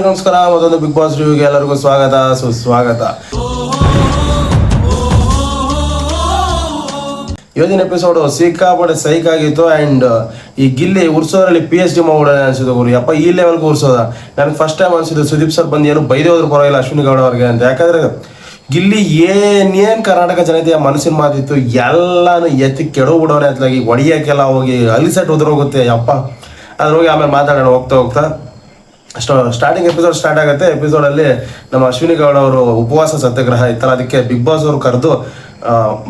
ಎಲ್ರಿಗೂ ನಮಸ್ಕಾರ ಮತ್ತೊಂದು ಬಿಗ್ ಬಾಸ್ ರಿವ್ಯೂಗೆ ಎಲ್ಲರಿಗೂ ಸ್ವಾಗತ, ಸುಸ್ವಾಗತ. ಇವತ್ತಿನ ಎಪಿಸೋಡ್ ಸಿಕ್ಕಾಪಟ್ಟೆ ಸೈಕ್ ಆಗಿತ್ತು ಅಂಡ್ ಈ ಗಿಲ್ಲಿ ಉರ್ಸೋದ್ರಲ್ಲಿ ಪಿ ಎಚ್ ಡಿ ಮಾಡೋಣ ಅನ್ಸಿದ್ದು ಗುರು. ಅಪ್ಪ ಈ ಲೆವೆಲ್ಗೆ ಉರ್ಸೋದ? ನನಗೆ ಫಸ್ಟ್ ಟೈಮ್ ಅನ್ಸಿದ್ದು ಸುದೀಪ್ ಸರ್ ಬಂದು ಏನು ಬೈದೇ ಹೋದ್ರು ಪರವಾಗಿಲ್ಲ, ಅಶ್ವಿನಿ ಗೌಡ ಅವ್ರಿಗೆ ಅಂತ. ಯಾಕಂದ್ರೆ ಗಿಲ್ಲಿ ಏನೇನ್ ಕರ್ನಾಟಕ ಜನತೆಯ ಮನಸ್ಸಿನ ಮಾತಿತ್ತು, ಎಲ್ಲಾನು ಎತ್ತಿ ಕೆಡೋಗ್ಬಿಡೋನೆ ಅತ್ಲಾಗಿ ಒಡಿಯಕ್ಕೆಲ್ಲ ಹೋಗಿ ಅಲಿಸೆಟ್ ಉದುರೋಗುತ್ತೆ, ಯಪ್ಪ. ಅದ್ರ ಹೋಗಿ ಆಮೇಲೆ ಮಾತಾಡೋಣ, ಹೋಗ್ತಾ ಹೋಗ್ತಾ. ಸ್ಟಾರ್ಟಿಂಗ್ ಎಪಿಸೋಡ್ ಸ್ಟಾರ್ಟ್ ಆಗುತ್ತೆ. ಎಪಿಸೋಡ್ ಅಲ್ಲಿ ನಮ್ಮ ಅಶ್ವಿನಿ ಗೌಡ ಅವರು ಉಪವಾಸ ಸತ್ಯಾಗ್ರಹ ಇತ್ತಲ್ಲ ಅದಕ್ಕೆ ಬಿಗ್ ಬಾಸ್ ಅವರು ಕರೆದು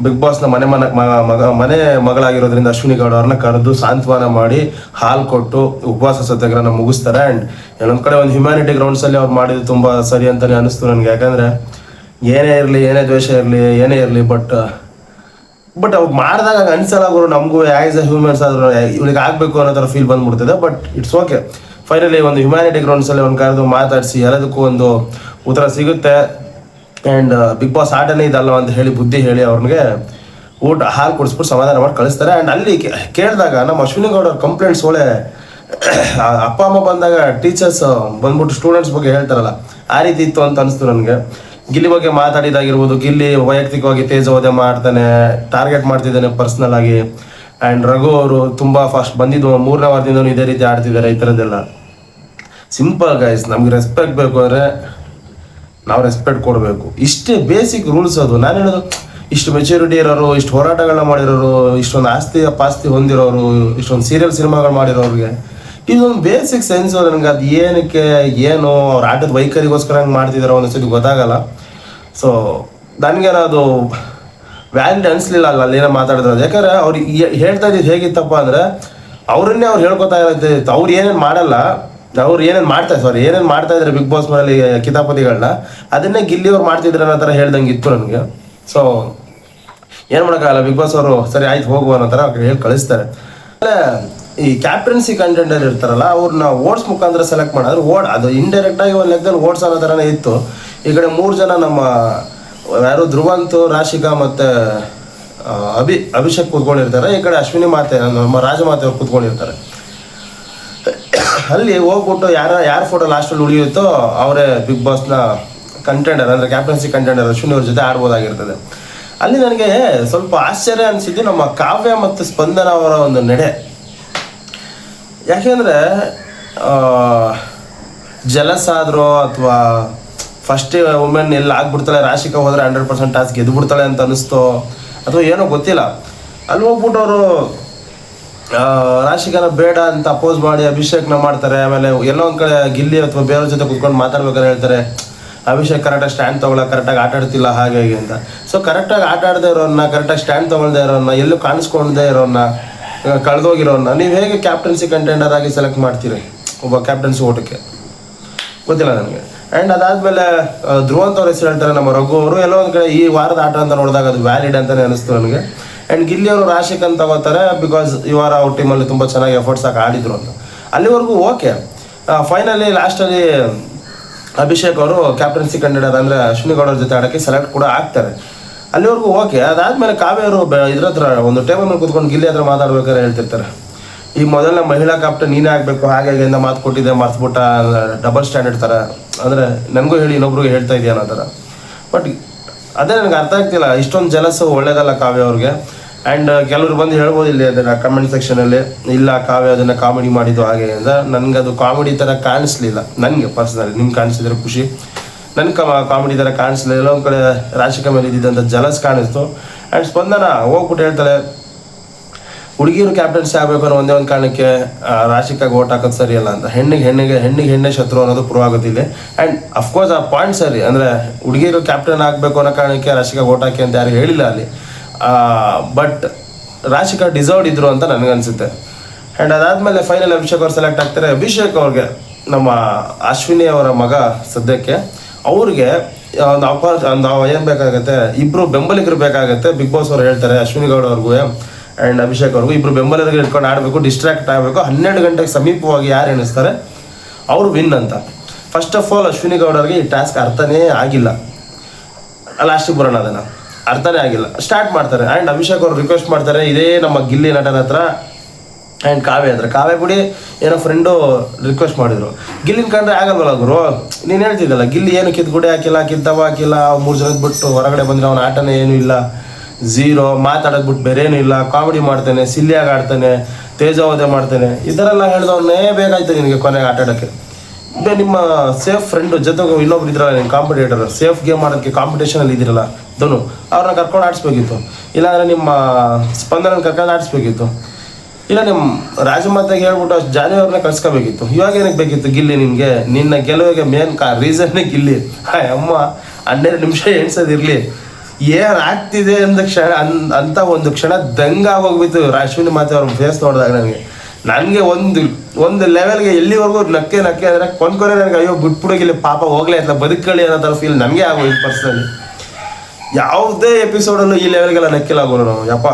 ಬಿಗ್ ಬಾಸ್ನ ಮನೆ ಮನ ಮ- ಮಗ, ಮನೆ ಮಗಳಾಗಿರೋದ್ರಿಂದ ಅಶ್ವಿನಿ ಗೌಡ ಅವ್ರನ್ನ ಕರೆದು ಸಾಂತ್ವನ ಮಾಡಿ ಹಾಲು ಕೊಟ್ಟು ಉಪವಾಸ ಸತ್ಯಾಗ್ರಹನ ಮುಗಿಸ್ತಾರೆ. ಅಂಡ್ ಇನ್ನೊಂದ್ ಕಡೆ ಒಂದು ಹ್ಯುಮ್ಯಾನಿಟಿ ಗ್ರೌಂಡ್ಸ್ ಅಲ್ಲಿ ಅವ್ರು ಮಾಡಿದ್ದು ತುಂಬಾ ಸರಿ ಅಂತಾನೆ ಅನಿಸ್ತು ನನಗೆ. ಯಾಕಂದ್ರೆ ಏನೇ ಇರಲಿ, ಏನೇ ದ್ವೇಷ ಇರಲಿ, ಏನೇ ಇರಲಿ ಬಟ್ ಬಟ್ ಅವ್ರು ಮಾಡಿದಾಗ ಅನ್ಸಲ್ಲ ಅವರು ನಮಗೂ ಆಸ್ ಎ ಹ್ಯೂಮನ್ಸ್ ಆದ್ರೂ ಇವ್ರಿಗೆ ಆಗಬೇಕು ಅನ್ನೋ ಥರ ಫೀಲ್ ಬಂದ್ಬಿಡ್ತದೆ ಬಟ್ ಇಟ್ಸ್ ಓಕೆ ಫೈನಲಿ ಒಂದು ಹ್ಯುಮ್ಯಾನಿಟಿ ಗ್ರೌಂಡ್ಸಲ್ಲಿ ಒಂದು ಕರೆದು ಮಾತಾಡಿಸಿ ಎಲ್ಲದಕ್ಕೂ ಒಂದು ಉತ್ತರ ಸಿಗುತ್ತೆ. ಆ್ಯಂಡ್ ಬಿಗ್ ಬಾಸ್ ಆಟನೇ ಇದಲ್ಲ ಅಂತ ಹೇಳಿ ಬುದ್ಧಿ ಹೇಳಿ ಅವ್ರಿಗೆ ಊಟ, ಹಾಲು ಕುಡಿಸ್ಬಿಟ್ಟು ಸಮಾಧಾನ ಮಾಡಿ ಕಳಿಸ್ತಾರೆ. ಆ್ಯಂಡ್ ಅಲ್ಲಿ ಕೇಳಿದಾಗ ನಮ್ಮ ಅಶ್ವಿನಿ ಗೌಡ ಅವ್ರ ಕಂಪ್ಲೇಂಟ್ಸ್ ಒಳ್ಳೆ ಅಪ್ಪ, ಅಮ್ಮ ಬಂದಾಗ ಟೀಚರ್ಸ್ ಬಂದ್ಬಿಟ್ಟು ಸ್ಟೂಡೆಂಟ್ಸ್ ಬಗ್ಗೆ ಹೇಳ್ತಾರಲ್ಲ, ಆ ರೀತಿ ಇತ್ತು ಅಂತ ಅನಿಸ್ತು ನನಗೆ. ಗಿಲ್ಲಿ ಬಗ್ಗೆ ಮಾತಾಡಿದಾಗಿರ್ಬೋದು, ಗಿಲ್ಲಿ ವೈಯಕ್ತಿಕವಾಗಿ ತೇಜೋವಧೆ ಮಾಡ್ತಾನೆ ಟಾರ್ಗೆಟ್ ಮಾಡ್ತಿದ್ದಾನೆ ಪರ್ಸ್ನಲ್ ಆಗಿ. ಆ್ಯಂಡ್ ರಘು ಅವರು ತುಂಬ ಫಾಸ್ಟ್ ಬಂದಿದ್ದು, ಮೂರನೇ ವಾರದಿಂದ ಇದೇ ರೀತಿ ಆಡ್ತಿದ್ದಾರೆ ಈ ಥರದ್ದೆಲ್ಲ. ಸಿಂಪಲ್ ಗೈಸ್ ನಮ್ಗೆ ರೆಸ್ಪೆಕ್ಟ್ ಬೇಕು ಅಂದರೆ ನಾವು ರೆಸ್ಪೆಕ್ಟ್ ಕೊಡಬೇಕು. ಇಷ್ಟೇ ಬೇಸಿಕ್ ರೂಲ್ಸ್ ಅದು. ನಾನು ಹೇಳೋದು, ಇಷ್ಟು ಮೆಚುರಿಟಿ ಇರೋರು, ಇಷ್ಟು ಹೋರಾಟಗಳನ್ನ ಮಾಡಿರೋರು, ಇಷ್ಟೊಂದು ಆಸ್ತಿ, ಪಾಸ್ತಿ ಹೊಂದಿರೋರು, ಇಷ್ಟೊಂದು ಸೀರಿಯಲ್ ಸಿನಿಮಾಗಳು ಮಾಡಿರೋರಿಗೆ ಇದೊಂದು ಬೇಸಿಕ್ ಸೆನ್ಸ್ ನನಗೆ ಅದು ಏನಕ್ಕೆ, ಏನು ಅವ್ರ ಆಟದ ವೈಖರಿಗೋಸ್ಕರ ಹಂಗೆ ಮಾಡ್ತಿದಾರೋ ಒಂದೊಂದ್ಸತಿ ಗೊತ್ತಾಗಲ್ಲ. ಸೊ ನನಗೇನದು ವ್ಯಾಲಿಡ್ ಅನಿಸ್ಲಿಲ್ಲ ಅಲ್ಲ ಏನೋ ಮಾತಾಡಿದ್ರು. ಯಾಕಂದ್ರೆ ಅವ್ರು ಹೇಳ್ತಾ ಇದ್ದಿದ್ದು ಹೇಗಿತ್ತಪ್ಪ ಅಂದ್ರೆ, ಅವ್ರನ್ನೇ ಅವ್ರು ಹೇಳ್ಕೊತಾ ಇರುತ್ತೆ ಅವ್ರು ಏನೇನು ಮಾಡಲ್ಲ ಅವ್ರು ಏನೇನು ಮಾಡ್ತಾ ಸಾರಿ ಏನೇನು ಮಾಡ್ತಾ ಇದ್ದಾರೆ ಬಿಗ್ ಬಾಸ್ ಮನೇಲಿ ಕಿತಾಪತಿಗಳನ್ನ ಅದನ್ನೇ ಗಿಲ್ಲಿ ಅವ್ರು ಮಾಡ್ತಿದ್ರು ಅನ್ನೋ ಥರ ಹೇಳ್ದಂಗೆ ಇತ್ತು ನನಗೆ. ಸೊ ಏನು ಮಾಡೋಕ್ಕಾಗಲ್ಲ ಬಿಗ್ ಬಾಸ್ ಅವರು, ಸರಿ, ಆಯ್ತು, ಹೋಗುವ ಅನ್ನೋ ಥರ ಹೇಳಿ ಕಳಿಸ್ತಾರೆ. ಈ ಕ್ಯಾಪ್ಟನ್ಸಿ ಕಂಟೆಂಡರ್ ಇರ್ತಾರಲ್ಲ, ಅವ್ರನ್ನ ಓಟ್ಸ್ ಮುಖಾಂತರ ಸೆಲೆಕ್ಟ್ ಮಾಡಿದ್ರೆ ಓಡ್ ಅದು ಇಂಡೈರೆಕ್ಟ್ ಆಗಿ ಒಂದು ಲೆಕ್ಕದಲ್ಲಿ ಓಟ್ಸ್ ಅನ್ನೋ ಥರನೇ ಇತ್ತು. ಈ ಕಡೆ ಮೂರು ಜನ ನಮ್ಮ, ಯಾರು ಧ್ರುವಂತು, ರಾಶಿಕಾ ಮತ್ತು ಅಭಿ ಅಭಿಷೇಕ್ ಕೂತ್ಕೊಂಡಿರ್ತಾರೆ. ಈ ಕಡೆ ಅಶ್ವಿನಿ ಮಾತೆ, ನಮ್ಮ ರಾಜಮಾತೆ ಅವ್ರು ಕೂತ್ಕೊಂಡಿರ್ತಾರೆ. ಅಲ್ಲಿ ಹೋಗ್ಬಿಟ್ಟು ಯಾರ ಯಾರ ಫೋಟೋ ಲಾಸ್ಟಲ್ಲಿ ಉಳಿಯುತ್ತೋ ಅವರೇ ಬಿಗ್ ಬಾಸ್ನ ಕಂಟೆಂಡರ್ ಅಂದರೆ ಕ್ಯಾಪ್ಟನ್ಸಿ ಕಂಟೆಂಡರ್ ಅಶ್ವಿನಿ ಅವ್ರ ಜೊತೆ ಆಡ್ಬೋದಾಗಿರ್ತದೆ. ಅಲ್ಲಿ ನನಗೆ ಸ್ವಲ್ಪ ಆಶ್ಚರ್ಯ ಅನಿಸಿದ್ದು ನಮ್ಮ ಕಾವ್ಯ ಮತ್ತು ಸ್ಪಂದನ ಅವರ ಒಂದು ನಡೆ. ಯಾಕೆಂದರೆ ಜಲಸ್ ಆದರೂ ಅಥವಾ ಫಸ್ಟ್ ವುಮೆನ್ ಎಲ್ಲ ಆಗ್ಬಿಡ್ತಾಳೆ, ರಾಶಿಕ ಹೋದರೆ ಹಂಡ್ರೆಡ್ ಪರ್ಸೆಂಟ್ ಟಾಸ್ಕ್ ಗೆದ್ಬಿಡ್ತಾಳೆ ಅಂತ ಅನಿಸ್ತೋ ಅಥವಾ ಏನೋ ಗೊತ್ತಿಲ್ಲ. ಅಲ್ಲಿ ಹೋಗ್ಬಿಟ್ಟು ಅವರು ರಾಶಿಕನ ಬೇಡ ಅಂತ ಅಪೋಸ್ ಮಾಡಿ ಅಭಿಷೇಕ್ನ ಮಾಡ್ತಾರೆ, ಆಮೇಲೆ ಎಲ್ಲೋ ಒಂದ್ ಕಡೆ ಗಿಲ್ಲಿ ಅಥವಾ ಬೇರೆಯವ್ರ ಜೊತೆ ಕುತ್ಕೊಂಡು ಮಾತಾಡ್ಬೇಕಾದ್ರೆ ಹೇಳ್ತಾರೆ, ಅಭಿಷೇಕ್ ಕರೆಕ್ಟಾಗಿ ಸ್ಟ್ಯಾಂಡ್ ತಗೊಳ ಕರೆಕ್ಟಾಗಿ ಆಟ ಆಡ್ತಿಲ್ಲ, ಹಾಗೆ, ಹೀಗೆ ಅಂತ. ಸೊ ಕರೆಕ್ಟಾಗಿ ಆಟ ಇರೋನ್ನ ಕರೆಕ್ಟಾಗಿ ಸ್ಟ್ಯಾಂಡ್ ತೊಗೊಳ್ದೆ ಇರೋನ್ನ, ಎಲ್ಲೂ ಕಾಣಿಸ್ಕೊಂಡೇ ಇರೋನ್ನ ಕಳೆದೋಗಿರೋನ್ನ, ನೀವು ಹೇಗೆ ಕ್ಯಾಪ್ಟನ್ಸಿ ಕಂಟೆಂಡರ್ ಆಗಿ ಸೆಲೆಕ್ಟ್ ಮಾಡ್ತೀರಿ ಒಬ್ಬ ಕ್ಯಾಪ್ಟನ್ಸಿ ಓಟಕ್ಕೆ? ಗೊತ್ತಿಲ್ಲ ನನಗೆ. ಆ್ಯಂಡ್ ಅದಾದಮೇಲೆ ಧ್ರುವಂತ ಅವ್ರ ಹೆಸರು ಹೇಳ್ತಾರೆ ನಮ್ಮ ರಘು ಅವರು, ಎಲ್ಲೋ ಒಂದು ಕಡೆ ಈ ವಾರದ ಆಟ ಅಂತ ನೋಡಿದಾಗ ಅದು ವ್ಯಾಲಿಡ್ ಅಂತಲೇ ಅನಿಸ್ತು ನನಗೆ. ಆ್ಯಂಡ್ ಗಿಲ್ಲಿ ಅವರು ರಾಶಿಕ್ ಅಂತ ತಗೋತಾರೆ ಬಿಕಾಸ್ ಈ ವಾರ ಅವ್ರ ಟೀಮಲ್ಲಿ ತುಂಬ ಚೆನ್ನಾಗಿ ಎಫರ್ಟ್ಸ್ ಹಾಕಿ ಆಡಿದ್ರು ಅಂತ. ಅಲ್ಲಿವರೆಗೂ ಓಕೆ ಫೈನಲಿ ಲಾಸ್ಟಲ್ಲಿ ಅಭಿಷೇಕ್ ಅವರು ಕ್ಯಾಪ್ಟನ್ಸಿ ಕ್ಯಾಂಡಿಡೇಟ್ ಅಂದರೆ ಅಶ್ವಿನಿ ಜೊತೆ ಆಡೋಕ್ಕೆ ಸೆಲೆಕ್ಟ್ ಕೂಡ ಆಗ್ತಾರೆ. ಅಲ್ಲಿವರೆಗೂ ಓಕೆ ಅದಾದಮೇಲೆ ಅವರು ಇದ್ರ ಹತ್ರ ಒಂದು ಟೇಬಲ್ ಮೇಲೆ ಕೂತ್ಕೊಂಡು ಗಿಲ್ಲಿ ಹತ್ರ ಮಾತಾಡ್ಬೇಕಾದ್ರೆ ಹೇಳ್ತಿರ್ತಾರೆ. ಈ ಮೊದಲನೇ ಮಹಿಳಾ ಕ್ಯಾಪ್ಟನ್ ನೀನೇ ಆಗಬೇಕು, ಹಾಗೆ ಹಾಗೆ ಅಂತ ಮಾತು ಕೊಟ್ಟಿದ್ದೆ, ಮರ್ತ್ಬಿಟ್ಟ ಡಬಲ್ ಸ್ಟ್ಯಾಂಡರ್ಡ್ ಥರ ಅಂದರೆ ನನಗೂ ಹೇಳಿ ಇನ್ನೊಬ್ರಿಗೆ ಹೇಳ್ತಾ ಇದೆಯಾ ಅನ್ನೋ ಥರ ಬಟ್ ಅದೇ ನನಗೆ ಅರ್ಥ ಆಗ್ತಿಲ್ಲ, ಇಷ್ಟೊಂದು ಜಲಸು ಒಳ್ಳೇದಲ್ಲ ಕಾವ್ಯ ಅವ್ರಿಗೆ. ಆ್ಯಂಡ್ ಕೆಲವರು ಬಂದು ಹೇಳ್ಬೋದು ಇಲ್ಲಿ ಅದನ್ನ ಕಮೆಂಟ್ ಸೆಕ್ಷನಲ್ಲಿ ಇಲ್ಲ, ಕಾವ್ಯ ಅದನ್ನು ಕಾಮಿಡಿ ಮಾಡಿದ್ದು ಹಾಗೆ ಅಂತ. ನನಗೆ ಅದು ಕಾಮಿಡಿ ಥರ ಕಾಣಿಸ್ಲಿಲ್ಲ. ನನಗೆ ಪರ್ಸ್ನಲಿ ನಿಮ್ಗೆ ಕಾಣಿಸಿದ್ರೆ ಖುಷಿ. ನನ್ಗೆ ಕಮ ಕಾಮಿಡಿ ಥರ ಕಾಣಿಸ್ಲಿಲ್ಲ. ಒಂದು ಕಡೆ ರಾಶಿಕ ಮೇಲೆ ಇದ್ದಿದ್ದಂಥ ಜಲಸ್ ಕಾಣಿಸ್ತು. ಆ್ಯಂಡ್ ಸ್ಪಂದನ ಹೋಗ್ಬಿಟ್ಟು ಹೇಳ್ತಾಳೆ, ಹುಡುಗಿರು ಕ್ಯಾಪ್ಟನ್ಸಿ ಆಗಬೇಕು ಅನ್ನೋ ಒಂದೇ ಒಂದು ಕಾರಣಕ್ಕೆ ರಾಶಿಕಾಗಿ ಓಟ್ ಹಾಕೋದು ಸರಿಯಲ್ಲ ಅಂತ. ಹೆಣ್ಣಿಗೆ ಹೆಣ್ಣಿಗೆ ಹೆಣ್ಣಿಗೆ ಹೆಣ್ಣೆ ಶತ್ರು ಅನ್ನೋದು ಪ್ರೂವ್ ಆಗುತ್ತಿಲ್ಲ ಆ್ಯಂಡ್ ಅಫ್ಕೋರ್ಸ್ ಆ ಪಾಯಿಂಟ್ ಸರಿ. ಅಂದರೆ ಹುಡುಗಿರು ಕ್ಯಾಪ್ಟನ್ ಆಗಬೇಕು ಅನ್ನೋ ಕಾರಣಕ್ಕೆ ರಾಶಿಕಾಗಿ ಓಟ್ ಹಾಕಿ ಅಂತ ಯಾರು ಹೇಳಿಲ್ಲ ಅಲ್ಲಿ. ಬಟ್ ರಾಶಿಕಾ ಡಿಸರ್ವ್ಡ್ ಇದ್ರು ಅಂತ ನನಗನ್ಸುತ್ತೆ. ಆ್ಯಂಡ್ ಅದಾದಮೇಲೆ ಫೈನಲ್ ಅಭಿಷೇಕ್ ಅವ್ರು ಸೆಲೆಕ್ಟ್ ಆಗ್ತಾರೆ. ಅಭಿಷೇಕ್ ಅವ್ರಿಗೆ ನಮ್ಮ ಅಶ್ವಿನಿ ಅವರ ಮಗ ಸದ್ಯಕ್ಕೆ, ಅವ್ರಿಗೆ ಒಂದು ಅಪಾರ್, ಒಂದು ಏನು ಬೇಕಾಗುತ್ತೆ ಇಬ್ಬರು ಬೆಂಬಲಿಗರು ಬೇಕಾಗುತ್ತೆ. ಬಿಗ್ ಬಾಸ್ ಅವ್ರು ಹೇಳ್ತಾರೆ, ಅಶ್ವಿನಿ ಗೌಡ ಅವ್ರಿಗೂ ಆ್ಯಂಡ್ ಅಭಿಷೇಕ್ ಅವ್ರಿಗೂ ಇಬ್ರು ಬೆಂಬಲಿಗರು ಇಟ್ಕೊಂಡು ಆಡಬೇಕು ಡಿಸ್ಟ್ರಾಕ್ಟ್ ಆಗಬೇಕು. ಹನ್ನೆರಡು ಗಂಟೆಗೆ ಸಮೀಪವಾಗಿ ಯಾರು ಎಣಿಸ್ತಾರೆ? ಅವರು ವಿನ್ ಅಂತ. First of all Ashwini Gowda ಅವ್ರಿಗೆ ಈ ಟಾಸ್ಕ್ ಅರ್ಥನೇ ಆಗಿಲ್ಲ. ಲಾಸ್ಟಿಗೆ ಬರೋಣ ಅದನ್ನ. ಅರ್ಥನೇ ಆಗಿಲ್ಲ. ಸ್ಟಾರ್ಟ್ ಮಾಡ್ತಾರೆ. ಆ್ಯಂಡ್ ಅಭಿಷೇಕ್ ಅವರು ರಿಕ್ವೆಸ್ಟ್ ಮಾಡ್ತಾರೆ, ಇದೇ ನಮ್ಮ ಗಿಲ್ಲಿ ನಟನ ಹತ್ರ ಆ್ಯಂಡ್ ಕಾವ್ಯ ಅಂದ್ರೆ ಕಾವ್ಯ ಏನೋ ಫ್ರೆಂಡು ರಿಕ್ವೆಸ್ಟ್ ಮಾಡಿದ್ರು. ಗಿಲ್ಲಿನ ಕಂಡ್ರೆ ಆಗಲ್ವಲ್ಲ ಗುರು? ನೀನು ಹೇಳ್ತಿದ್ದಲ್ಲ, ಗಿಲ್ಲಿ ಏನು ಕಿತ್ಗುಡಿ ಹಾಕಿಲ್ಲ ಕಿತ್ತವ ಹಾಕಿಲ್ಲ ಮೂರು ಜನದ ಬಿಟ್ಟು ಹೊರಗಡೆ ಬಂದರೆ ಅವನ ಆಟನೇ ಏನೂ ಇಲ್ಲ. ಝೀರೋ ಮಾತಾಡೋದು ಬಿಟ್ಟು ಬೇರೆ ಏನೂ ಇಲ್ಲ ಕಾಮಿಡಿ ಮಾಡ್ತಾನೆ ಸಿಲ್ಲಿಯಾಗಿ ಆಡ್ತಾನೆ, ತೇಜಾವಧೆ ಮಾಡ್ತಾನೆ, ಈ ಥರ ಎಲ್ಲ ಹೇಳ್ದವನ್ನೇ ಬೇಕಾಯ್ತು ನಿನಗೆ ಕೊನೆಗೆ ಆಟ ಇದೇ ನಿಮ್ಮ ಸೇಫ್ ಫ್ರೆಂಡು ಜೊತೆಗೆ ಇನ್ನೊಬ್ರು ಇದ್ರಲ್ಲ ನಿಮ್ಮ ಕಾಂಪಿಟೇಟರ್ ಸೇಫ್ ಗೇಮ್ ಆಡೋಕ್ಕೆ ಕಾಂಪಿಟೇಷನಲ್ಲಿ ಇದಿರಲ್ಲ ಧನು, ಅವ್ರನ್ನ ಕರ್ಕೊಂಡು ಆಡಿಸ್ಬೇಕಿತ್ತು. ಇಲ್ಲಾಂದರೆ ನಿಮ್ಮ ಸ್ಪಂದನ ಕರ್ಕೊಂಡು ಆಡಿಸ್ಬೇಕಿತ್ತು. ಇಲ್ಲ ನಿಮ್ಮ ರಾಜಮಾತೆಗೆ ಹೇಳ್ಬಿಟ್ಟು ಅಷ್ಟು ಜಾಲಿ ಅವ್ರನ್ನ ಕಳ್ಸ್ಕೋಬೇಕಿತ್ತು ಇವಾಗ ಏನಕ್ಕೆ ಬೇಕಿತ್ತು ಗಿಲ್ಲಿ ನಿಮಗೆ? ನಿನ್ನ ಗೆಲುವಿಗೆ ಮೇನ್ ಕಾ ರೀಸನ್ನೇ ಗಿಲ್ಲಿ. ಹಾಯ್, ಅಮ್ಮ, ಹನ್ನೆರಡು ನಿಮಿಷ ಎಣ್ಸೋದಿರಲಿ. ಏನ್ ಆಗ್ತಿದೆ ಅಂದ ಕ್ಷಣ ಅಂತ ಒಂದು ಕ್ಷಣ ದಂಗ ದಂಗಾಗೋಗ್ಬಿತ್ತು ಅಶ್ವಿನಿ ಮಾತೆ ಅವ್ರ ಫೇಸ್ ನೋಡಿದಾಗ ನನಗೆ ನನಗೆ ಒಂದು ಒಂದು ಲೆವೆಲ್ಗೆ ಎಲ್ಲಿವರೆಗೂ ನಕ್ಕೆ ನಕ್ಕೆ ಅಂದರೆ ಕೊನ್ಕೊರೆ ನನಗೆ ಅಯ್ಯೋ ಬಿಟ್ಬಿಡೋಗಿಲ್ಲ ಪಾಪ ಹೋಗಲೇ ಅಂತ ಬದುಕಳಿ ಅನ್ನೋ ಥರ ಫೀಲ್ ನನಗೆ ಆಗೋಯ್ತು ಪರ್ಸನಲಿ ಯಾವುದೇ ಎಪಿಸೋಡಲ್ಲೂ ಈ ಲೆವೆಲ್ಗೆಲ್ಲ ನಕ್ಕಿಲ್ಲ ಆಗೋರು ನಾವು. ಯಪ್ಪ,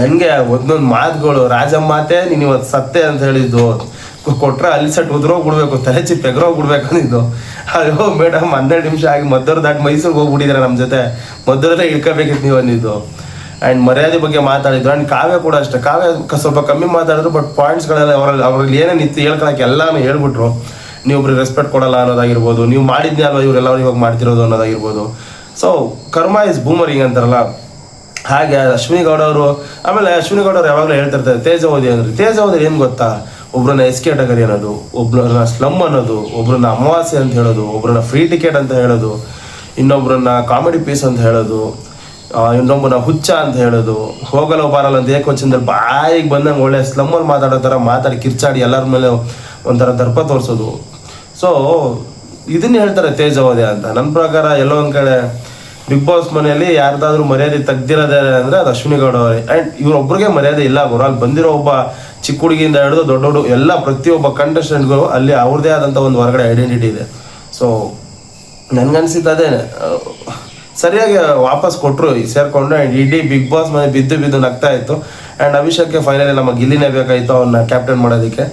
ನನಗೆ ಒಂದೊಂದು ಮಾತುಗಳು ರಾಜಮ್ಮಾತೆ ನೀನು ಇವತ್ತು ಸತ್ತೆ ಅಂತ ಹೇಳಿದ್ದು. ಕೊಟ್ರೆ ಅಲ್ಲಿ ಸಟ್ ಉದ್ರೋಗ್ ಬಿಡ್ಬೇಕು, ತಲೆ ಚಿಪ್ ಎಗ್ರೋಗ್ ಬಿಡ್ಬೇಕು ಅಂದಿದ್ದು. ಅಯ್ಯೋ ಮೇಡಮ್ ಹನ್ನೆರಡು ನಿಮಿಷ ಆಗಿ ಮದ್ದೂರು ದಾಟಿ ಮೈಸೂರಿಗೆ ಹೋಗ್ಬಿಟ್ಟಿದ್ದಾರೆ ನಮ್ಮ ಜೊತೆ. ಮದ್ದೂರಲ್ಲೇ ಇಳ್ಕೋಬೇಕಿತ್ತು ನೀವು ಅಂದಿದ್ದು. ಆ್ಯಂಡ್ ಮರ್ಯಾದೆ ಬಗ್ಗೆ ಮಾತಾಡಿದ್ರು. ಆ್ಯಂಡ್ ಕಾವ್ಯ ಕೂಡ ಅಷ್ಟೇ. ಕಾವ್ಯ ಸ್ವಲ್ಪ ಕಮ್ಮಿ ಮಾತಾಡಿದ್ರು ಬಟ್ ಪಾಯಿಂಟ್ಸ್ಗಳೆಲ್ಲ ಅವರಲ್ಲಿ ಅವರಲ್ಲಿ ಏನೇನು ಇತ್ತು ಹೇಳ್ಕೊಳಕ್ಕೆ ಎಲ್ಲನೂ ಹೇಳ್ಬಿಟ್ರು. ನೀವು ಒಬ್ರಿಗೆ ರೆಸ್ಪೆಕ್ಟ್ ಕೊಡಲ್ಲ ಅನ್ನೋದಾಗಿರ್ಬೋದು, ನೀವು ಮಾಡಿದ್ನೇ ಅಲ್ವಾ ಇವರೆಲ್ಲ ಇವಾಗ ಮಾಡ್ತಿರೋದು ಅನ್ನೋದಾಗಿರ್ಬೋದು. ಸೊ ಕರ್ಮ ಇಸ್ ಬೂಮರಿಂಗ್ ಅಂತಾರಲ್ಲ. ಹಾಗೆ ಅಶ್ವಿನಿ ಗೌಡ ಅವರು, ಆಮೇಲೆ ಅಶ್ವಿನಿ ಗೌಡ ಅವ್ರು ಯಾವಾಗಲೂ ಹೇಳ್ತಿರ್ತಾರೆ ತೇಜವಧಿ ಅಂದ್ರೆ ತೇಜವಧಿ ಏನು ಗೊತ್ತಾ? ಒಬ್ರನ್ನ ಎಸ್ ಕ್ಯಾಟಗರಿ ಅನ್ನೋದು, ಒಬ್ರನ್ನ ಸ್ಲಮ್ ಅನ್ನೋದು, ಒಬ್ರನ್ನ ಅಮಾವಾಸ್ಯೆ ಅಂತ ಹೇಳೋದು, ಒಬ್ರನ್ನ ಫ್ರೀ ಟಿಕೆಟ್ ಅಂತ ಹೇಳೋದು ಇನ್ನೊಬ್ಬರನ್ನ ಕಾಮಿಡಿ ಪೀಸ್ ಅಂತ ಹೇಳೋದು ಇನ್ನೊಬ್ಬನ ಹುಚ್ಚ ಅಂತ ಹೇಳೋದು. ಹೋಗಲ್ಲ ಬಾರಲ್ಲ ಅಂತ ಏಕವಚನದಲ್ಲಿ ಬಾಯಿಗೆ ಬಂದಂಗೆ ಒಳ್ಳೆ ಸ್ಲಮ್ಮಲ್ಲಿ ಮಾತಾಡೋ ಥರ ಮಾತಾಡಿ ಕಿರ್ಚಾಡಿ ಎಲ್ಲರ ಮೇಲೆ ಒಂಥರ ದರ್ಪ ತೋರಿಸೋದು. ಸೊ ಇದನ್ನ ಹೇಳ್ತಾರೆ ತೇಜವಧೆ ಅಂತ. ನನ್ನ ಪ್ರಕಾರ ಎಲ್ಲೋ ಒಂದು ಕಡೆ ಬಿಗ್ ಬಾಸ್ ಮನೆಯಲ್ಲಿ ಯಾರ್ದಾದ್ರೂ ಮರ್ಯಾದೆ ತೆಗ್ದಿರೋದೇ ಅಂದರೆ ಅದು ಅಶ್ವಿನಿ ಅವರೇ. ಆ್ಯಂಡ್ ಇವ್ರೊಬ್ರಿಗೆ ಮರ್ಯಾದೆ ಇಲ್ಲ ಗುರು. ಅಲ್ಲಿ ಬಂದಿರೋ ಒಬ್ಬ ಚಿಕ್ಕ ಹುಡುಗಿಯಿಂದ ಹಿಡಿದು ದೊಡ್ಡ ದೊಡ್ಡ ಎಲ್ಲ ಪ್ರತಿಯೊಬ್ಬ ಕಂಟೆಸ್ಟೆಂಟ್ಗಳು ಅಲ್ಲಿ ಅವ್ರದೇ ಆದಂಥ ಒಂದು ಹೊರಗಡೆ ಐಡೆಂಟಿಟಿ ಇದೆ. ಸೊ ನನಗನ್ಸಿದ್ದು ಅದೇ ಸರಿಯಾಗಿ ವಾಪಸ್ ಕೊಟ್ಟರು ಸೇರ್ಕೊಂಡು ಆ್ಯಂಡ್ ಇಡೀ ಬಿಗ್ ಬಾಸ್ ಮನೆ ಬಿದ್ದು ಬಿದ್ದು ನಗ್ತಾ ಇತ್ತು. ಆ್ಯಂಡ್ ಅಭಿಷೇಕ್ಗೆ ಫೈನಲಿ ನಮ್ಮ ಗಿಲ್ಲಿನೇ ಬೇಕಾಯಿತು ಅವನ್ನ ಕ್ಯಾಪ್ಟನ್ ಮಾಡೋದಕ್ಕೆ.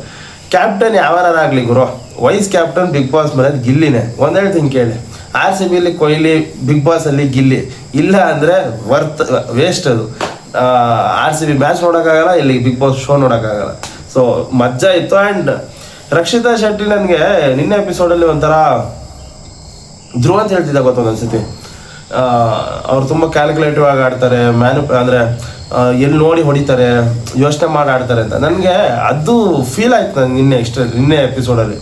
ಕ್ಯಾಪ್ಟನ್ ಯಾವಾರಾಗಲಿ ಗುರು? ವೈಸ್ ಕ್ಯಾಪ್ಟನ್ ಬಿಗ್ ಬಾಸ್ ಮನೇದು ಗಿಲ್ಲಿನೇ. ಒಂದು ಹೇಳ್ತೀನಿ ಕೇಳಿ. ಆರ್ ಸಿ ಬಿಲಿ ಕೊಹ್ಲಿ ಬಿಗ್ ಬಾಸ್ ಅಲ್ಲಿ ಗಿಲ್ಲಿ. ಇಲ್ಲ ಅಂದ್ರೆ ವರ್ತ್ ವೇಸ್ಟ್ ಅದು. ಆರ್ ಸಿ ಬಿ ಮ್ಯಾಚ್ ನೋಡೋಕ್ಕಾಗಲ್ಲ, ಇಲ್ಲಿ ಬಿಗ್ ಬಾಸ್ ಶೋ ನೋಡೋಕ್ಕಾಗಲ್ಲ. ಸೊ ಮಜ್ಜಾ ಇತ್ತು ಆ್ಯಂಡ್ ರಕ್ಷಿತಾ ಶೆಟ್ಟಿ ನನಗೆ ನಿನ್ನೆ ಎಪಿಸೋಡಲ್ಲಿ ಒಂಥರ ಧ್ರುವ ಅಂತ ಹೇಳ್ತಿದ್ದ ಗೊತ್ತೊಂದೊಂದ್ಸತಿ ಅವ್ರು ತುಂಬ ಕ್ಯಾಲ್ಕುಲೇಟಿವ್ ಆಗಿ ಆಡ್ತಾರೆ ಮ್ಯಾನು ಅಂದರೆ ಎಲ್ಲಿ ನೋಡಿ ಹೊಡಿತಾರೆ, ಯೋಚನೆ ಮಾಡಿ ಆಡ್ತಾರೆ ಅಂತ. ನನಗೆ ಅದು ಫೀಲ್ ಆಯ್ತು ನನಗೆ ನಿನ್ನೆ ಇಷ್ಟ, ನಿನ್ನೆ ಎಪಿಸೋಡಲ್ಲಿ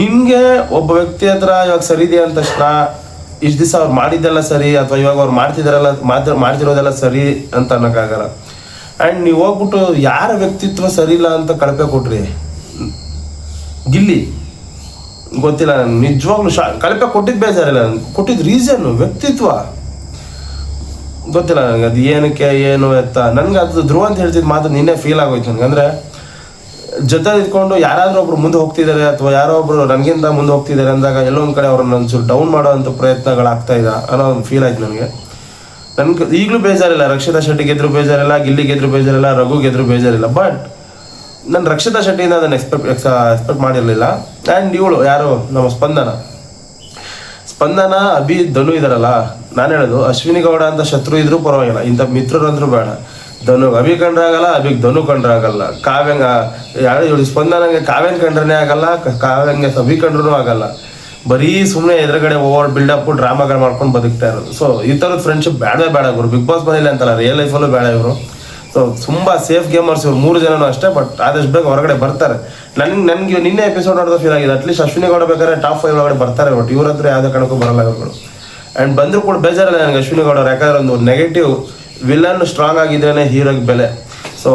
ನಿಮಗೆ ಒಬ್ಬ ವ್ಯಕ್ತಿ ಹತ್ರ ಇವಾಗ ಸರಿ ಇದೆ ಅಂದ ತಕ್ಷಣ, ಇಷ್ಟು ದಿವಸ ಅವ್ರು ಮಾಡಿದ್ದೆಲ್ಲ ಸರಿ, ಅಥವಾ ಇವಾಗ ಅವ್ರು ಮಾಡ್ತಿದ್ದಾರಲ್ಲ ಮಾತ್ರ ಮಾಡ್ತಿರೋದೆಲ್ಲ ಸರಿ ಅಂತ ಅನ್ನೋಕ್ಕಾಗಲ್ಲ ಆ್ಯಂಡ್ ನೀವು ಹೋಗ್ಬಿಟ್ಟು ಯಾರ ವ್ಯಕ್ತಿತ್ವ ಸರಿ ಇಲ್ಲ ಅಂತ ಕಳಪೆ ಕೊಟ್ರಿ. ಗಿಲ್ಲಿ. ಗೊತ್ತಿಲ್ಲ ನಾನು ನಿಜವಾಗ್ಲೂ ಶಾ, ಕಳಪೆ ಕೊಟ್ಟಿದ್ದು ಬೇಜಾರಿಲ್ಲ. ನನ್ಗೆ ಕೊಟ್ಟಿದ್ದು ರೀಸನ್ನು ವ್ಯಕ್ತಿತ್ವ. ಗೊತ್ತಿಲ್ಲ ನನಗೆ ಅದು ಏನಕ್ಕೆ, ಏನು ಎತ್ತ ನನಗೆ ಅದು ಧ್ರುವ ಅಂತ ಹೇಳ್ತಿದ್ದು ಮಾತು ನಿನ್ನೆ ಫೀಲ್ ಆಗೋಯ್ತು ನನಗೆ. ಅಂದರೆ ಜೊತೆ ಇದ್ಕೊಂಡು ಯಾರಾದರೂ ಒಬ್ರು ಮುಂದೆ ಹೋಗ್ತಿದ್ದಾರೆ ಅಥವಾ ಯಾರೋ ಒಬ್ರು ನನಗಿಂತ ಮುಂದೆ ಹೋಗ್ತಿದ್ದಾರೆ ಅಂದಾಗ ಎಲ್ಲೋ ಕಡೆ ಅವ್ರನ್ನ ಒಂಚೂರು ಡೌನ್ ಮಾಡೋವಂಥ ಪ್ರಯತ್ನಗಳಾಗ್ತಾ ಇದೆ ಅನ್ನೋ ಒಂದು ಫೀಲ್ ಆಯ್ತು ನನಗೆ. ನನಗೆ ಈಗಲೂ ಬೇಜಾರಿಲ್ಲ. ರಕ್ಷಿತಾ ಶೆಟ್ಟಿ ಗೆದ್ರು ಬೇಜಾರಿಲ್ಲ, ಗಿಲ್ಲಿ ಗೆದ್ರು ಬೇಜಾರಿಲ್ಲ, ರಘು ಗೆದ್ರು ಬೇಜಾರಿಲ್ಲ. ಬಟ್ ನಾನು ರಕ್ಷಿತಾ ಶೆಟ್ಟಿಯಿಂದ ಅದನ್ನು ಎಕ್ಸ್ಪೆಕ್ಟ್ ಎಕ್ಸ್ಪೆಕ್ಟ್ ಮಾಡಿರಲಿಲ್ಲ. ಆ್ಯಂಡ್ ಇವಳು ಯಾರು? ನಮ್ಮ ಸ್ಪಂದನ. ಸ್ಪಂದನ, ಅಭಿ, ಧನು ಇದಾರಲ್ಲ, ನಾನು ಹೇಳೋದು, ಅಶ್ವಿನಿ ಗೌಡ ಅಂತ ಶತ್ರು ಇದ್ರೂ ಪರವಾಗಿಲ್ಲ. ಇಂಥ ಮಿತ್ರರಂದ್ರೂ ಬೇಡ. ಧನು, ಅಭಿ ಕಂಡ್ರಾಗಲ್ಲ ಅಭಿಗೆ ಧನು ಕಂಡ್ರಾಗಲ್ಲ ಕಾವ್ಯಂಗ, ಯಾರು ಇವಳು ಸ್ಪಂದನಂಗೆ ಕಾವ್ಯಂಗೆ ಕಂಡ್ರೇ ಆಗಲ್ಲ ಕಾವ್ಯಂಗೆ ಅಭಿ ಕಂಡ್ರೂ ಆಗಲ್ಲ. ಬರೀ ಸುಮ್ಮನೆ ಎದುರುಗಡೆ ಓವರ್ ಬಿಲ್ಡಪ್ಪು ಡ್ರಾಮಾಗಳು ಮಾಡ್ಕೊಂಡು ಬದುಕ್ತಾ ಇರೋದು. ಸೊ ಈ ಥರದ ಫ್ರೆಂಡ್ಶಿಪ್ ಬೇಡವೇ ಬೇಡ ಇವರು ಬಿಗ್ ಬಾಸ್ ಬಂದಿಲ್ಲ ಅಂತಲ್ಲ ರಿಯಲ್ ಲೈಫಲ್ಲೂ ಬೇಡ ಇವರು. ಸೊ ತುಂಬ ಸೇಫ್ ಗೇಮರ್ಸ್ ಇವ್ರು ಮೂರು ಜನನೂ ಅಷ್ಟೇ ಬಟ್ ಆದಷ್ಟು ಬೇಗ ಹೊರಗಡೆ ಬರ್ತಾರೆ. ನನ್ಗೆ ನನಗೆ ನಿನ್ನೆ ಎಪಿಸೋಡ್ ನೋಡಿದ ಫೀಲ್ ಆಗಿದೆ. ಅಟ್ಲೀಸ್ಟ್ ಅಶ್ವಿನಿ ಗೌಡ ಬೇಕಾದ್ರೆ ಟಾಪ್ ಫೈವ್ ಒಳಗಡೆ ಬರ್ತಾರೆ ಬಟ್ ಇವ್ರ ಹತ್ರ ಯಾವುದೇ ಕಣಕ್ಕೂ ಬರಲ್ಲ ಇವ್ರುಗಳು. ಆ್ಯಂಡ್ ಬಂದರೂ ಕೂಡ ಬೇಜಾರಲ್ಲ ನನಗೆ ಅಶ್ವಿನಿ ಗೌಡ ಯಾಕಂದ್ರೆ ಒಂದು ನೆಗೆಟಿವ್ ವಿಲನ್ ಸ್ಟ್ರಾಂಗ್ ಆಗಿದ್ರೇ ಹೀರೋಗೆ ಬೆಲೆ. ಸೊ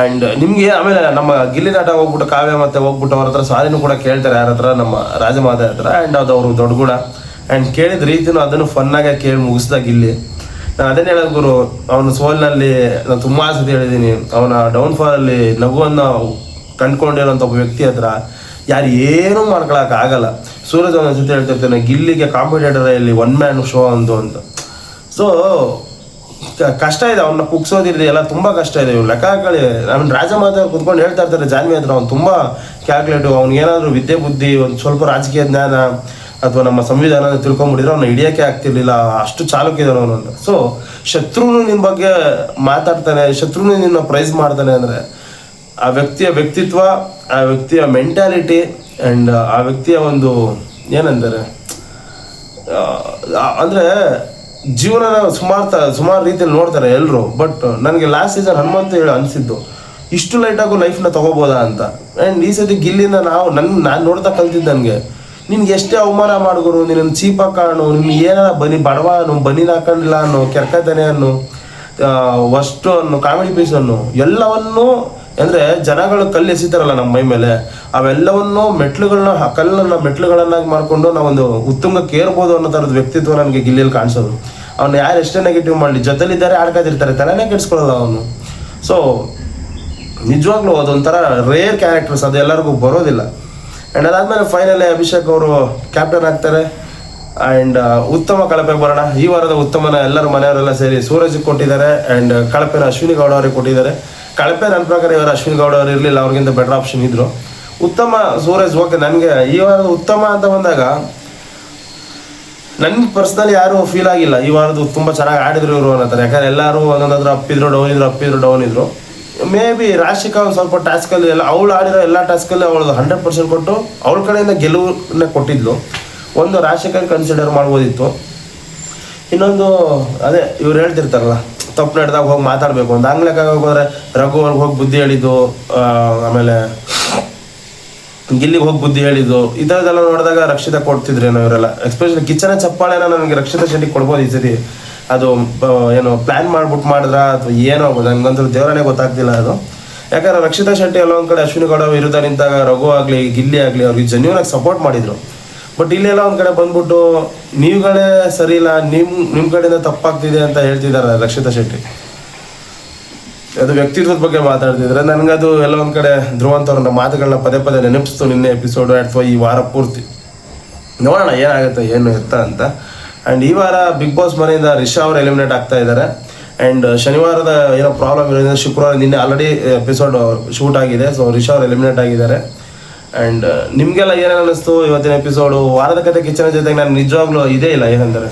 ಆ್ಯಂಡ್ ನಿಮಗೆ ಆಮೇಲೆ ನಮ್ಮ ಗಿಲ್ಲಿ ನಾಟ ಹೋಗ್ಬಿಟ್ಟು, ಕಾವ್ಯ ಮತ್ತೆ ಹೋಗ್ಬಿಟ್ಟು ಅವ್ರ ಹತ್ರ ಸಾರಿನೂ ಕೂಡ ಕೇಳ್ತಾರೆ, ಯಾರ ಹತ್ರ? ನಮ್ಮ ರಾಜಮಾತೆ ಹತ್ರ. ಆ್ಯಂಡ್ ಅದು ಅವರು ದೊಡ್ಡ ಗುಣ. ಆ್ಯಂಡ್ ಕೇಳಿದ ರೀತಿನೂ ಅದನ್ನು ಫನ್ನಾಗೆ ಕೇಳಿ ಮುಗಿಸ್ದಾಗ ಗಿಲ್ಲಿ. ನಾನು ಅದನ್ನೇ ಗುರು, ಅವನ ಸೋಲ್ನಲ್ಲಿ ನಾನು ತುಂಬ ಸತಿ ಹೇಳಿದ್ದೀನಿ. ಅವನ ಡೌನ್ಫಾಲಲ್ಲಿ ನಗುವನ್ನು ಕಂಡ್ಕೊಂಡಿರೋಂಥ ಒಬ್ಬ ವ್ಯಕ್ತಿ ಹತ್ರ ಯಾರು ಏನೂ ಆಗಲ್ಲ. ಸೂರಜ್ ಅವನ ಸತಿ ಹೇಳ್ತಿರ್ತಾನೆ ಗಿಲ್ಲಿಗೆ ಕಾಂಪಿಟೇಟರ್ ಇಲ್ಲಿ ಒನ್ ಮ್ಯಾನ್ ಶೋ ಅಂದು ಅಂತ. ಸೊ ಕಷ್ಟ ಇದೆ ಅವನ್ನ ಕುಗ್ಸೋದಿರಲಿ, ಎಲ್ಲ ತುಂಬಾ ಕಷ್ಟ ಇದೆ. ಇವ್ರು ಲೆಕ್ಕ ಹಾಕೊಳ್ಳಿ ರಾಜ ಅವ್ರು ಕುತ್ಕೊಂಡು ಹೇಳ್ತಾ ಇರ್ತಾರೆ, ಜಾನ್ವಿ ಹತ್ರ ಅವ್ನು ತುಂಬಾ ಕ್ಯಾಲ್ಕುಲೇಟಿವ್ ಅವ್ನಿಗೆ ಏನಾದ್ರು ವಿದ್ಯೆ ಬುದ್ಧಿ, ಒಂದು ಸ್ವಲ್ಪ ರಾಜಕೀಯ ಜ್ಞಾನ ಅಥವಾ ನಮ್ಮ ಸಂವಿಧಾನ ತಿಳ್ಕೊಂಡ್ಬಿಟ್ಟಿದ್ರೆ ಅವನು ಹಿಡಿಯೋಕೆ ಆಗ್ತಿರ್ಲಿಲ್ಲ, ಅಷ್ಟು ಚಾಲುಕಿದ್ದಾನೆ ಅವನು ಅಂತ ಸೊ ಶತ್ರುನು ನಿನ್ನ ಬಗ್ಗೆ ಮಾತಾಡ್ತಾನೆ, ಶತ್ರುನು ನಿನ್ನ ಪ್ರೈಸ್ ಮಾಡ್ತಾನೆ ಅಂದರೆ, ಆ ವ್ಯಕ್ತಿಯ ವ್ಯಕ್ತಿತ್ವ, ಆ ವ್ಯಕ್ತಿಯ ಮೆಂಟಾಲಿಟಿ ಆ್ಯಂಡ್ ಆ ವ್ಯಕ್ತಿಯ ಒಂದು ಏನಂದರೆ ಅಂದರೆ ಜೀವನನ ಸುಮಾರು ತ, ಸುಮಾರು ರೀತಿಯಲ್ಲಿ ನೋಡ್ತಾರೆ ಎಲ್ಲರೂ ಬಟ್ ನನಗೆ ಲಾಸ್ಟ್ ಸೀಸನ್ ಹನುಮಂತ ಹೇಳಿ ಅನಿಸಿದ್ದು, ಇಷ್ಟು ಲೈಟಾಗೂ ಲೈಫ್ನ ತಗೋಬೋದಾ ಅಂತ. ಆ್ಯಂಡ್ ಈ ಸತಿ ಗಿಲ್ಲಿಂದ ನಾವು ನನ್ನ ನಾನು ನೋಡ್ತಾ ಕಲ್ತಿದ್ದು ನನಗೆ. ನಿನ್ಗೆ ಎಷ್ಟೇ ಅವಮಾನ ಮಾಡಿದ್ರು, ನಿನ್ನ ಚೀಪ ಕಾಣು ನಿಮ್ಗೆ ಏನಾರ ಬನಿ ಬಡವ ಅನ್ನು ಬನಿನ ಹಾಕೊಂಡಿಲ್ಲ ಅನ್ನೋ ಕೆರ್ಕತಾನೆ ಅನ್ನು ವಸ್ಟು ಅನ್ನು, ಕಾಮಿಡಿ ಪೀಸ್ ಅನ್ನು, ಎಲ್ಲವನ್ನೂ ಅಂದ್ರೆ ಜನಗಳು ಕಲ್ಲು ಎಸಿತಾರಲ್ಲ ನಮ್ಮ ಮೈ ಮೇಲೆ. ಅವೆಲ್ಲವನ್ನು ಮೆಟ್ಲುಗಳನ್ನ, ಕಲ್ಲನ್ನು ಮೆಟ್ಲುಗಳನ್ನಾಗಿ ಮಾಡಿಕೊಂಡು ನಾವೊಂದು ಉತ್ತುಂಗಕ್ಕೆ ಏರ್ಬೋದು ಅನ್ನೋ ಥರದ ವ್ಯಕ್ತಿತ್ವ ನನಗೆ ಗಿಲ್ಲಿಯಲ್ಲಿ ಕಾಣಿಸೋದು. ಅವ್ನು ಯಾರು ಎಷ್ಟೇ ನೆಗೆಟಿವ್ ಮಾಡಲಿ, ಜೊತೆಲಿದ್ದಾರೆ, ಆಡ್ಕೊತಿರ್ತಾರೆ ತಲೆನೇ ಕೆಡಿಸ್ಕೊಳ್ಳಲ್ಲ ಅವನು. ಸೊ ನಿಜವಾಗ್ಲೂ ಅದೊಂಥರ ರೇರ್ ಕ್ಯಾರೆಕ್ಟರ್ಸ್ ಅದು ಎಲ್ಲರಿಗೂ ಬರೋದಿಲ್ಲ. ಆ್ಯಂಡ್ ಅದಾದ್ಮೇಲೆ ಫೈನಲಿ ಅಭಿಷೇಕ್ ಅವರು ಕ್ಯಾಪ್ಟನ್ ಆಗ್ತಾರೆ. ಆ್ಯಂಡ್ ಉತ್ತಮ ಕಳಪೆ ಬರೋಣ. ಈ ವಾರದ ಉತ್ತಮನ ಎಲ್ಲರ ಮನೆಯವರೆಲ್ಲ ಸೇರಿ ಸೂರಜ್ ಕೊಟ್ಟಿದ್ದಾರೆ. ಆ್ಯಂಡ್ ಕಳಪೆನ ಅಶ್ವಿನಿ ಗೌಡ ಅವರಿಗೆ ಕೊಟ್ಟಿದ್ದಾರೆ. ಕಳಪೆ ನನ್ನ ಪ್ರಕಾರ ಇವರು ಅಶ್ವಿನಿ ಗೌಡ ಅವರು ಇರಲಿಲ್ಲ, ಅವ್ರಿಗಿಂತ ಬೆಟರ್ ಆಪ್ಷನ್ ಇದ್ರು. ಉತ್ತಮ ಸೂರಜ್ ಓಕೆ ನನಗೆ ಈ ವಾರದ ಉತ್ತಮ ಅಂತ ಬಂದಾಗ ನನ್ನ ಪರ್ಸ್ನಲಿ ಯಾರು ಫೀಲ್ ಆಗಿಲ್ಲ. ಈ ವಾರದ ತುಂಬ ಚೆನ್ನಾಗಿ ಆಡಿದ್ರು ಇವರು ಅನ್ನತ್ತಾರೆ ಯಾಕಂದ್ರೆ ಎಲ್ಲರೂ ಒಂದೊಂದಾದ್ರೂ ಅಪ್ಪಿದ್ರು ಡೌನ್ ಇದ್ರು ಅಪ್ಪಿದ್ರು ಡೌನ್ ಇದ್ರು. ಮೇ ಬಿ ರಾಶಿಕಾ ಒಂದು ಸ್ವಲ್ಪ ಟಾಸ್ಕಲ್ಲಿ ಎಲ್ಲ ಅವಳು ಆಡಿರೋ ಎಲ್ಲ ಟಾಸ್ಕಲ್ಲಿ ಅವಳು ಹಂಡ್ರೆಡ್ ಪರ್ಸೆಂಟ್ ಕೊಟ್ಟು ಅವಳ ಕಡೆಯಿಂದ ಗೆಲುವನ್ನ ಕೊಟ್ಟಿದ್ಲು. ಒಂದು ರಾಶಿಕ ಕನ್ಸಿಡರ್ ಮಾಡ್ಬೋದಿತ್ತು. ಇನ್ನೊಂದು ಅದೇ ಇವ್ರು ಹೇಳ್ತಿರ್ತಾರಲ್ಲ, ತಪ್ಪು ನಡೆದಾಗ ಹೋಗಿ ಮಾತಾಡಬೇಕು ಒಂದು ಹಂಗ್ಲೆಕ್ಕಾಗ ಹೋಗೋದ್ರೆ ರಘು ಅವ್ರಿಗೆ ಹೋಗಿ ಬುದ್ಧಿ ಹೇಳಿದ್ದು ಆಮೇಲೆ ಗಿಲ್ಲಿಗೆ ಹೋಗಿ ಬುದ್ಧಿ ಹೇಳಿದ್ದು, ಈ ಥರದ್ದೆಲ್ಲ ನೋಡಿದಾಗ ರಕ್ಷಿತ ಕೊಡ್ತಿದ್ರೇನೋ ಇವರೆಲ್ಲ. ಎಸ್ಪೆಷಲಿ ಕಿಚನ ಚಪ್ಪಾಳೆನ ನನಗೆ ರಕ್ಷಿತ ಶೆಟ್ಟಿ ಕೊಡ್ಬೋದು ಈ ಸತಿ ಅದು ಏನು ಪ್ಲಾನ್ ಮಾಡ್ಬಿಟ್ಟು ಮಾಡಿದ್ರ ಅಥವಾ ಏನೋ ನನಗಂತೂ ದೇವರನೇ ಗೊತ್ತಾಗ್ತಿಲ್ಲ ಅದು. ಯಾಕಂದ್ರೆ ರಕ್ಷಿತಾ ಶೆಟ್ಟಿ ಎಲ್ಲ ಒಂದ್ ಕಡೆ ಅಶ್ವಿನಿ ಗೌಡ ವಿರುದ್ಧ ನಿಂತಾಗ, ರಘು ಆಗಲಿ, ಗಿಲ್ಲಿ ಆಗಲಿ ಅವ್ರಿಗೆ ಜೆನ್ಯೂನ್ ಆಗಿ ಸಪೋರ್ಟ್ ಮಾಡಿದ್ರು. ಬಟ್ ಇಲ್ಲೆಲ್ಲ ಒಂದ್ ಕಡೆ ಬಂದ್ಬಿಟ್ಟು ನೀವುಗಳೇ ಸರಿ ಇಲ್ಲ ನಿಮ್ಮ ನಿಮ್ ಕಡೆಯಿಂದ ತಪ್ಪಾಗ್ತಿದೆ ಅಂತ ಹೇಳ್ತಿದ್ದಾರೆ ರಕ್ಷಿತಾ ಶೆಟ್ಟಿ. ಅದು ವ್ಯಕ್ತಿತ್ವದ ಬಗ್ಗೆ ಮಾತಾಡ್ತಿದ್ರೆ, ನನಗದು ಎಲ್ಲ ಒಂದ್ ಕಡೆ ಧ್ರುವಂತವ್ರನ್ನ ಮಾತುಗಳನ್ನ ಪದೇ ಪದೇ ನೆನಪಿಸ್ತು ನಿನ್ನೆ ಎಪಿಸೋಡ್ ಅಥವಾ ಈ ವಾರ ಪೂರ್ತಿ. ನೋಡೋಣ ಏನಾಗುತ್ತೆ, ಏನು ಎತ್ತ ಅಂತ. ಆ್ಯಂಡ್ ಈ ವಾರ ಬಿಗ್ ಬಾಸ್ ಮನೆಯಿಂದ ರಿಷಾ ಅವರು ಎಲಿಮಿನೇಟ್ ಆಗ್ತಾ ಇದ್ದಾರೆ. ಆ್ಯಂಡ್ ಶನಿವಾರದ ಏನೋ ಪ್ರಾಬ್ಲಮ್ ಇರೋದ್ರಿಂದ ಶುಕ್ರವಾರ ನಿನ್ನೆ ಆಲ್ರೆಡಿ ಎಪಿಸೋಡ್ ಶೂಟ್ ಆಗಿದೆ. ಸೊ ರಿಷಾ ಅವರು ಎಲಿಮಿನೇಟ್ ಆಗಿದ್ದಾರೆ. ಆ್ಯಂಡ್ ನಿಮಗೆಲ್ಲ ಏನೇನು ಅನ್ನಿಸ್ತು ಇವತ್ತಿನ ಎಪಿಸೋಡು ವಾರದ ಕತೆ ಕಿಚನ ಜೊತೆಗೆ ನಾನು ನಿಜವಾಗ್ಲೂ ಇದೇ ಇಲ್ಲ. ಏನಂದರೆ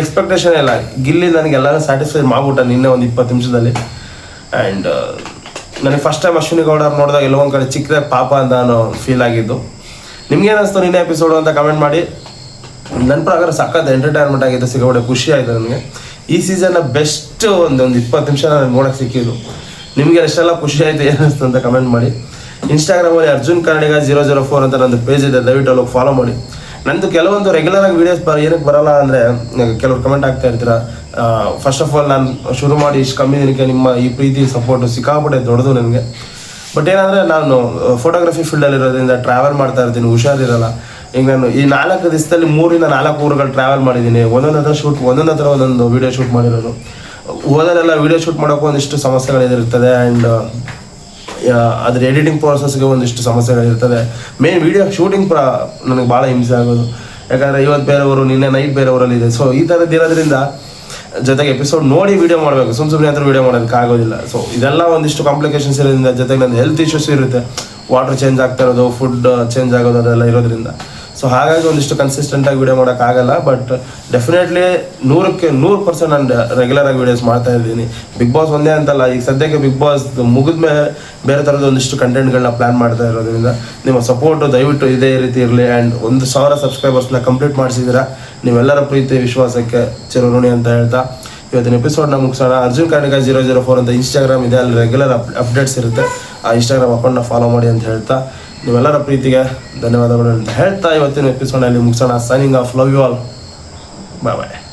ಎಕ್ಸ್ಪೆಕ್ಟೇಷನ್ ಇಲ್ಲ ಗಿಲ್ಲಿ ನನಗೆಲ್ಲರೂ ಸ್ಯಾಟಿಸ್ಫೈ ಮಾಡ್ಬಿಟ್ಟ ನಿನ್ನೆ ಒಂದು ಇಪ್ಪತ್ತು ನಿಮಿಷದಲ್ಲಿ. ಆ್ಯಂಡ್ ನನಗೆ ಫಸ್ಟ್ ಟೈಮ್ ಅಶ್ವಿನಿ ಗೌಡ ನೋಡಿದಾಗ ಎಲ್ಲೋ ಒಂದು ಕಡೆ ಚಿಕ್ಕದೇ ಪಾಪ ಅಂತ ನಾನು ಫೀಲ್ ಆಗಿದ್ದು. ನಿಮ್ಗೆ ಏನಿಸ್ತು ನಿನ್ನೆ ಎಪಿಸೋಡು ಅಂತ ಕಮೆಂಟ್ ಮಾಡಿ? ನನ್ನ ಪ್ರಕಾರ ಸಖತ್ ಎಂಟರ್ಟೈನ್ಮೆಂಟ್ ಆಗಿದೆ ಸಿಗೋಡೆ ಖುಷಿ ಆಯಿತು ನನಗೆ. ಈ ಸೀಸನ್ನ ಬೆಸ್ಟ್ ಒಂದು ಒಂದು ಇಪ್ಪತ್ತು ನಿಮಿಷ ನಾನು ನೋಡೋಕೆ ಸಿಕ್ಕಿದ್ದು. ನಿಮಗೆ ಎಷ್ಟೆಲ್ಲ ಖುಷಿ ಆಯಿತು ಏನಿಸ್ತು ಅಂತ ಕಮೆಂಟ್ ಮಾಡಿ. ಇನ್ಸ್ಟಾಗ್ರಾಮಲ್ಲಿ Arjun Kannadiga zero zero four ಅಂತ ನಂದು ಪೇಜ್ ಇದೆ, ದಯವಿಟ್ಟು ಅಲ್ಲಿ ಫಾಲೋ ಮಾಡಿ. ನಂದು ಕೆಲವೊಂದು ರೆಗ್ಯುಲರ್ ಆಗಿ ವೀಡಿಯೋಸ್ ಬರ ಏನಕ್ಕೆ ಬರಲ್ಲ ಅಂದರೆ, ಕೆಲವರು ಕಮೆಂಟ್ ಆಗ್ತಾ ಇರ್ತೀರ ಫಸ್ಟ್ ಆಫ್ ಆಲ್ ನಾನು ಶುರು ಮಾಡಿ ಇಷ್ಟು ಕಮ್ಮಿ ದಿನಕ್ಕೆ ನಿಮ್ಮ ಈ ಪ್ರೀತಿ ಸಪೋರ್ಟು ಸಿಕ್ಕಾಪಟ್ಟೆ ದೊಡ್ಡದು ನನಗೆ ಬಟ್ ಏನಂದರೆ ನಾನು ಫೋಟೋಗ್ರಫಿ ಫೀಲ್ಡಲ್ಲಿರೋದ್ರಿಂದ ಟ್ರಾವೆಲ್ ಮಾಡ್ತಾ ಇರ್ತೀನಿ, ಹುಷಾರಿರಲ್ಲ. ಈಗ ನಾನು ಈ ನಾಲ್ಕು ದಿವಸದಲ್ಲಿ ಮೂರಿಂದ ನಾಲ್ಕು ಊರುಗಳು ಟ್ರಾವೆಲ್ ಮಾಡಿದ್ದೀನಿ. ಒಂದೊಂದು ಹತ್ರ ಶೂಟ್ ಒಂದೊಂದು ಹತ್ರ ಒಂದೊಂದು ವೀಡಿಯೋ ಶೂಟ್ ಮಾಡಿರೋದು. ಓದಲೆಲ್ಲ ವೀಡಿಯೋ ಶೂಟ್ ಮಾಡೋಕ್ಕೂ ಒಂದಿಷ್ಟು ಸಮಸ್ಯೆಗಳಿರುತ್ತದೆ ಆ್ಯಂಡ್ ಅದ್ರ ಎಡಿಟಿಂಗ್ ಪ್ರೋಸೆಸ್ಗೆ ಒಂದಿಷ್ಟು ಸಮಸ್ಯೆಗಳಿರ್ತದೆ ಮೇನ್ ವಿಡಿಯೋ ಶೂಟಿಂಗ್ ಪ್ರ, ನನಗೆ ಭಾಳ ಹಿಂಸೆ ಆಗೋದು. ಯಾಕಂದರೆ ಇವತ್ತು ಬೇರೆಯವರು, ನಿನ್ನೆ ನೈಟ್ ಬೇರೆಯವರಲ್ಲಿದೆ ಸೊ ಈ ಥರದ್ದು ಇರೋದ್ರಿಂದ ಜೊತೆಗೆ ಎಪಿಸೋಡ್ ನೋಡಿ ವೀಡಿಯೋ ಮಾಡಬೇಕು. ಸುಮ್ ಸುಮ್ಮನೆ ಹತ್ರ ವೀಡಿಯೋ ಮಾಡೋದಕ್ಕೆ ಆಗೋದಿಲ್ಲ. ಸೊ ಇದೆಲ್ಲ ಒಂದಿಷ್ಟು ಕಾಂಪ್ಲಿಕೇಶನ್ಸ್ ಇರೋದ್ರಿಂದ ಜೊತೆಗೆ ನನ್ನ ಹೆಲ್ತ್ ಇಶ್ಯೂಸ್ ಇರುತ್ತೆ. ವಾಟರ್ ಚೇಂಜ್ ಆಗ್ತಾ ಇರೋದು ಫುಡ್ ಚೇಂಜ್ ಆಗೋದು ಅದೆಲ್ಲ ಇರೋದ್ರಿಂದ. ಸೊ ಹಾಗಾಗಿ ಒಂದಿಷ್ಟು ಕನ್ಸಿಸ್ಟೆಂಟಾಗಿ ವಿಡಿಯೋ ಮಾಡೋಕ್ಕಾಗಲ್ಲ ಬಟ್ ಡೆಫಿನೆಟ್ಲಿ ನೂರಕ್ಕೆ ನೂರು ಪರ್ಸೆಂಟ್ ನಾನು ರೆಗ್ಯುಲರ್ ಆಗಿ ವಿಡಿಯೋಸ್ ಮಾಡ್ತಾ ಇದ್ದೀನಿ. ಬಿಗ್ ಬಾಸ್ ಒಂದೇ ಅಂತಲ್ಲ, ಈಗ ಸದ್ಯಕ್ಕೆ ಬಿಗ್ ಬಾಸ್ ಮುಗಿದ್ಮೇಲೆ ಬೇರೆ ಥರದ ಒಂದಿಷ್ಟು ಕಂಟೆಂಟ್ಗಳನ್ನ ಪ್ಲಾನ್ ಮಾಡ್ತಾ ಇರೋದ್ರಿಂದ ನಿಮ್ಮ ಸಪೋರ್ಟು ದಯವಿಟ್ಟು ಇದೇ ರೀತಿ ಇರಲಿ. ಆ್ಯಂಡ್ ಒಂದು ಸಾವಿರ ಸಬ್ಸ್ಕ್ರೈಬರ್ಸ್ನ ಕಂಪ್ಲೀಟ್ ಮಾಡಿಸಿದ್ದೀರಾ, ನೀವೆಲ್ಲರ ಪ್ರೀತಿ, ವಿಶ್ವಾಸಕ್ಕೆ ಚಿರಋಣಿ ಅಂತ ಹೇಳ್ತಾ ಇವತ್ತಿನ ಎಪಿಸೋಡ್ನ ಮುಗಿಸೋಣ. Arjun Karnika zero zero four ಅಂತ ಇನ್ಸ್ಟಾಗ್ರಾಮ್ ಇದೆ, ಅಲ್ಲಿ ರೆಗ್ಯುಲರ್ ಅಪ್ ಅಪ್ಡೇಟ್ಸ್ ಇರುತ್ತೆ. ಆ ಇನ್ಸ್ಟಾಗ್ರಾಮ್ ಅಕೌಂಟ್ನ ಫಾಲೋ ಮಾಡಿ ಅಂತ ಹೇಳ್ತಾ ನೀವೆಲ್ಲರ ಪ್ರೀತಿಗೆ ಧನ್ಯವಾದಗಳು ಅಂತ ಹೇಳ್ತಾ ಇವತ್ತಿನ ಎಪಿಸೋಡಲ್ಲಿ ಮುಗಿಸೋಣ. Signing off love you all bye bye